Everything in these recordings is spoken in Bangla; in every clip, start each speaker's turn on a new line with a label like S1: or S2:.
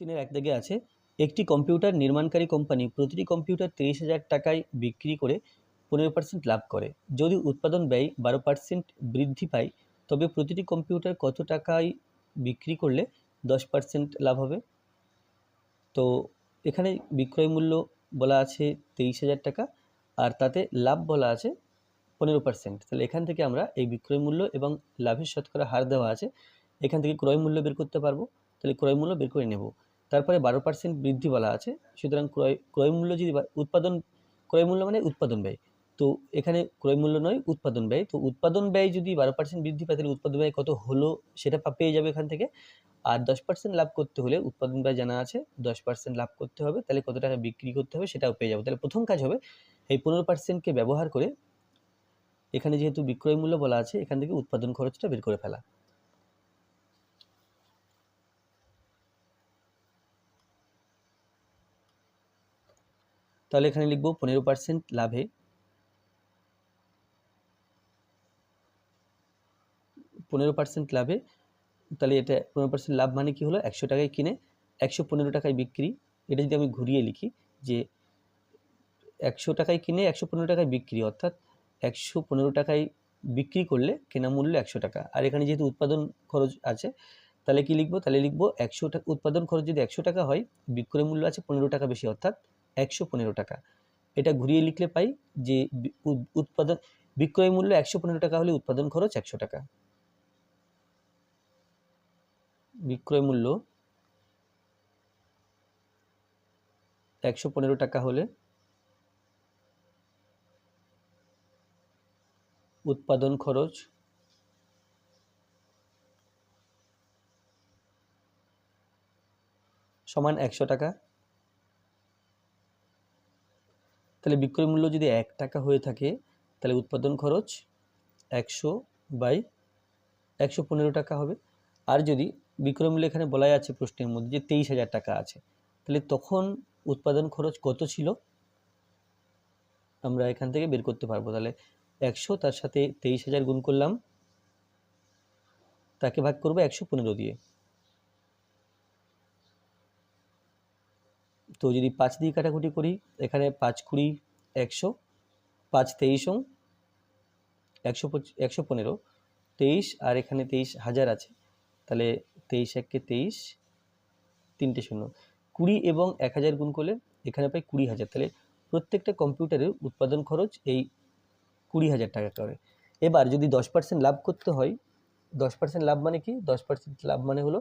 S1: তিনের এক দাগে আছে, একটি কম্পিউটার নির্মাণকারী কোম্পানি প্রতিটি কম্পিউটার তিরিশ হাজার টাকায় বিক্রি করে পনেরো পার্সেন্ট লাভ করে। যদি উৎপাদন ব্যয় বারো পার্সেন্ট বৃদ্ধি পায়, তবে প্রতিটি কম্পিউটার কত টাকায় বিক্রি করলে দশ পার্সেন্ট লাভ হবে? তো এখানে বিক্রয় মূল্য বলা আছে তেইশ হাজার টাকা, আর তাতে লাভ বলা আছে পনেরো পার্সেন্ট তাহলে এখান থেকে আমরা এই বিক্রয় মূল্য এবং লাভের শতকরা হার দেওয়া আছে, এখান থেকে ক্রয় মূল্য বের করতে পারব। তাহলে ক্রয় মূল্য বের করে নেব। তারপরে বারো পার্সেন্ট বৃদ্ধি বলা আছে। সুতরাং ক্রয় ক্রয় মূল্য যদি উৎপাদন, ক্রয় মূল্য মানে উৎপাদন ব্যয়। তো এখানে ক্রয় মূল্য নয়, উৎপাদন ব্যয়। তো উৎপাদন ব্যয় যদি বারো পার্সেন্ট বৃদ্ধি পায়, তাহলে উৎপাদন ব্যয় কত হলো সেটা পেয়ে যাবে এখান থেকে। আর দশ পার্সেন্ট লাভ করতে হলে উৎপাদন ব্যয় জানা আছে, দশ পার্সেন্ট লাভ করতে হবে। তাহলে কত টাকা বিক্রি করতে হবে সেটাও পেয়ে যাব। তাহলে প্রথম কাজ হবে, এই পনেরো পার্সেন্টকে ব্যবহার করে এখানে যেহেতু বিক্রয় মূল্য বলা আছে, এখান থেকে উৎপাদন খরচটা বের করে ফেলা। তাহলে এখানে লিখব পনেরো পার্সেন্ট লাভে। পনেরো পার্সেন্ট লাভে, তাহলে এটা পনেরো পার্সেন্ট লাভ মানে কি হলো? একশো টাকায় কিনে একশো পনেরো টাকায় বিক্রি। এটা যদি আমি ঘুরিয়ে লিখি যে একশো টাকায় কিনে একশো পনেরো টাকায় বিক্রি, অর্থাৎ একশো পনেরো টাকায় বিক্রি করলে কেনা মূল্য একশো টাকা। আর এখানে যেহেতু উৎপাদন খরচ আছে, তাহলে কি লিখব? তাহলে লিখব একশো টাকা উৎপাদন খরচ যদি একশো টাকা হয়, বিক্রয় মূল্য আছে পনেরো টাকা বেশি, অর্থাৎ একশো পনেরো টাকা। এটা ঘুরিয়ে লিখলে পাই যে উৎপাদন, বিক্রয় মূল্য একশো পনেরো টাকা হলে উৎপাদন খরচ একশো টাকা। বিক্রয় মূল্য একশো পনেরো টাকা হলে উৎপাদন খরচ সমান একশো টাকা। তাহলে বিক্রয় মূল্য যদি এক টাকা হয়ে থাকে, তাহলে উৎপাদন খরচ একশো বাই একশো পনেরো টাকা হবে। আর যদি বিক্রয় মূল্য এখানে বলাই আছে প্রশ্নের মধ্যে যে তেইশ হাজার টাকা আছে, তাহলে তখন উৎপাদন খরচ কত ছিল? আমরা এখান থেকে বের করতে পারব। তাহলে একশো, তার সাথে তেইশ হাজার গুণ করলাম, তাকে ভাগ করব একশো পনেরো দিয়ে। তো যদি পাঁচ দিয়ে কাটাকুটি করি, এখানে পাঁচ কুড়ি, একশো, পাঁচ তেইশও একশো একশো পনেরো, তেইশ, আর এখানে তেইশ হাজার আছে। তাহলে তেইশ এককে তেইশ, তিনটে শূন্য। কুড়ি এবং এক হাজার গুণ করলে এখানে পাই কুড়ি হাজার। তাহলে প্রত্যেকটা কম্পিউটারের উৎপাদন খরচ এই কুড়ি হাজার টাকা করে। এবার যদি দশ পার্সেন্ট লাভ করতে হয়, দশ পার্সেন্ট লাভ মানে কি? দশ পার্সেন্ট লাভ মানে হলো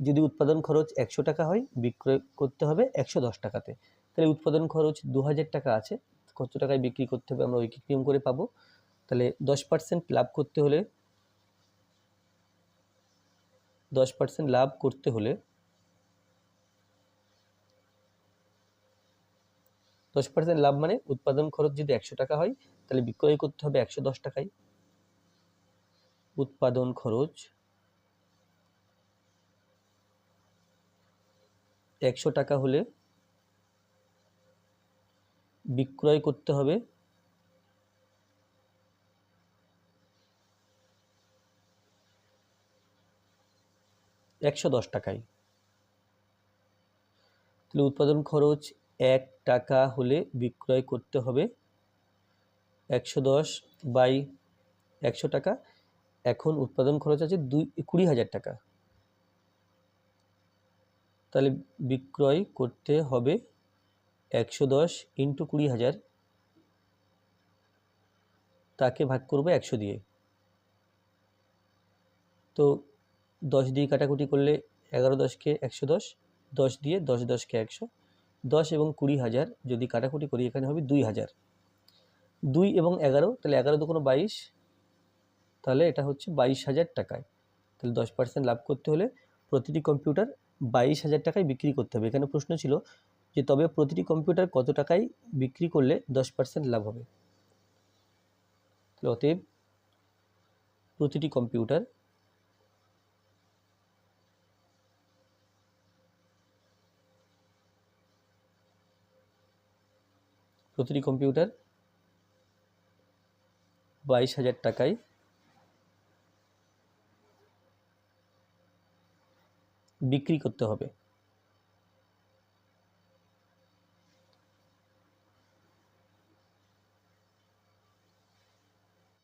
S1: যদি উৎপাদন খরচ একশো টাকা হয়, বিক্রয় করতে হবে একশো দশ টাকাতে। তাহলে উৎপাদন খরচ দু হাজার টাকা আছে, কত টাকায় বিক্রি করতে হবে আমরা নিয়ম করে পাবো। তাহলে দশ পার্সেন্ট লাভ করতে হলে, দশ পার্সেন্ট লাভ করতে হলে দশ পার্সেন্ট লাভ মানে উৎপাদন খরচ যদি একশো টাকা হয়, তাহলে বিক্রয় করতে হবে একশো দশ টাকায়। উৎপাদন খরচ একশো টাকা হলে বিক্রয় করতে হবে। একশো দশ টাকায়। তাহলে উৎপাদন খরচ এক টাকা হলে বিক্রয় করতে হবে। একশো দশ বাই একশো টাকা। এখন উৎপাদন খরচ আছে দুই কুড়ি হাজার টাকা। তাহলে বিক্রয় করতে হবে একশো দশ ইন্টু কুড়ি হাজার। তাকে ভাগ করব একশো দিয়ে। তো দশ দিয়ে কাটাকুটি করলে এগারো দশকে একশো দশ দশ দিয়ে দশ দশকে একশো, দশ এবং কুড়ি হাজার যদি কাটাকুটি করি এখানে হবে দুই হাজার। দুই এবং এগারো, তাহলে এগারো দুকোনো বাইশ, তাহলে এটা হচ্ছে বাইশ হাজার টাকায়। তাহলে দশ পার্সেন্ট লাভ করতে হলে প্রতিটি কম্পিউটার বাইশ হাজার টাকায় বিক্রি করতে হবে। এখানে প্রশ্ন ছিল যে তবে প্রতিটি কম্পিউটার কত টাকায় বিক্রি করলে দশ পার্সেন্ট লাভ হবে? অতএব প্রতিটি কম্পিউটার প্রতিটি কম্পিউটার বাইশ হাজার টাকায় বিক্রি করতে হবে।